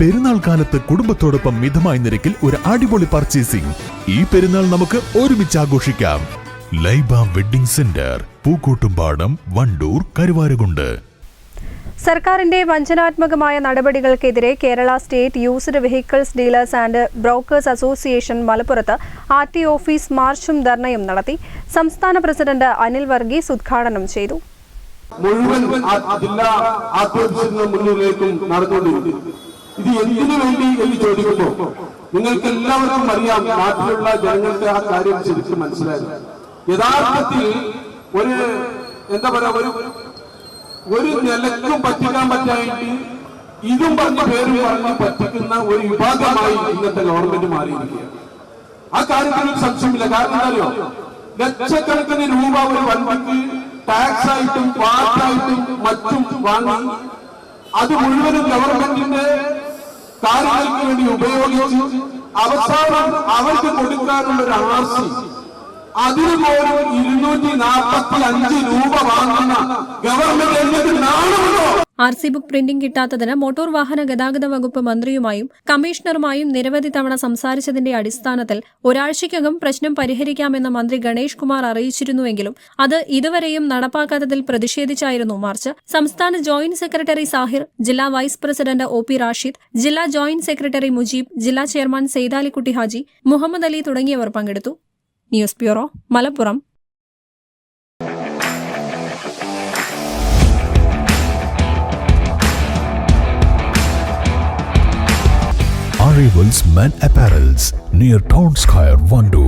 പെരുന്നാൾ കാലത്ത് കുടുംബത്തോടൊപ്പം മിതമായ നിരക്കിൽ ഒരു അടിപൊളി പർച്ചേസിംഗ് ഈ പെരുന്നാൾ നമുക്ക് ഒരുമിച്ച് ആഘോഷിക്കാം. Laiba wedding center Pookkottumpadam Wandoor Karuvarakundu. സർക്കാരിന്റെ വഞ്ചനാത്മകമായ നടപടികൾക്കെതിരെ Kerala state used vehicles dealers and brokers association മലപ്പുറത്ത് ആർ ടി ഓഫീസ് മാർച്ചും ധർണയും നടത്തി. സംസ്ഥാന പ്രസിഡന്റ് അനിൽ വർഗീസ് ഉദ്ഘാടനം ചെയ്തു. മുഴുവൻ ആ ജില്ലാ ആഘോഷത്തിന് മുന്നിലേക്കും നടന്നുകൊണ്ടിരിക്കും ഇത് എന്തിനു വേണ്ടി എന്ന് ചോദിക്കുമ്പോൾ നിങ്ങൾക്ക് എല്ലാവർക്കും അറിയാം നാട്ടിലുള്ള ജനങ്ങൾക്ക് ആ കാര്യം ശരിക്കും മനസ്സിലായത്. യഥാർത്ഥത്തിൽ ഒരു എന്താ പറയാ ഒരു ഒരു നിലക്കും പറ്റിക്കാൻ പറ്റായിട്ട് ഇതും പറഞ്ഞ പേരും പറഞ്ഞ് പറ്റിക്കുന്ന ഒരു വിഭാഗമായി ഇന്നത്തെ ഗവൺമെന്റ് മാറിയിരിക്കുകയാണ്. ആ കാര്യത്തിൽ ഒരു സംശയമില്ല. കാരണം എന്താ ലക്ഷക്കണക്കിന് രൂപ ഒരു വണ്ടിക്ക് ടാക്സ് ആയിട്ടും പാർട്ടായിട്ടും മറ്റും വാങ്ങി അത് മുഴുവനും ഗവൺമെന്റിന്റെ കാര്യങ്ങൾക്ക് വേണ്ടി ഉപയോഗിച്ച് അവസാനം അവർക്ക് കൊടുക്കാനുള്ള ഒരു ആർസി. അതിനു പോലും ഇരുന്നൂറ്റി നാൽപ്പത്തി അഞ്ച് രൂപ വാങ്ങുന്ന ഗവൺമെന്റ് എന്നിട്ട് നാണമുണ്ടോ ആർ സി ബുക്ക് പ്രിന്റിംഗ് കിട്ടാത്തതിന് മോട്ടോർ വാഹന ഗതാഗത വകുപ്പ് മന്ത്രിയുമായും കമ്മീഷണറുമായും നിരവധി തവണ സംസാരിച്ചതിന്റെ അടിസ്ഥാനത്തിൽ ഒരാഴ്ചയ്ക്കകം പ്രശ്നം പരിഹരിക്കാമെന്ന് മന്ത്രി ഗണേഷ് കുമാർ അറിയിച്ചിരുന്നുവെങ്കിലും അത് ഇതുവരെയും നടപ്പാക്കാത്തതിൽ പ്രതിഷേധിച്ചായിരുന്നു മാർച്ച്. സംസ്ഥാന ജോയിന്റ് സെക്രട്ടറി സാഹിർ ജില്ലാ vice president O P Rashid ജില്ലാ ജോയിന്റ് സെക്രട്ടറി മുജീബ് ജില്ലാ ചെയർമാൻ സെയ്താലിക്കുട്ടി ഹാജി മുഹമ്മദ് അലി തുടങ്ങിയവർ പങ്കെടുത്തു. News bureau Malappuram. Arrivals Men Apparels near Town Square, Vandoor.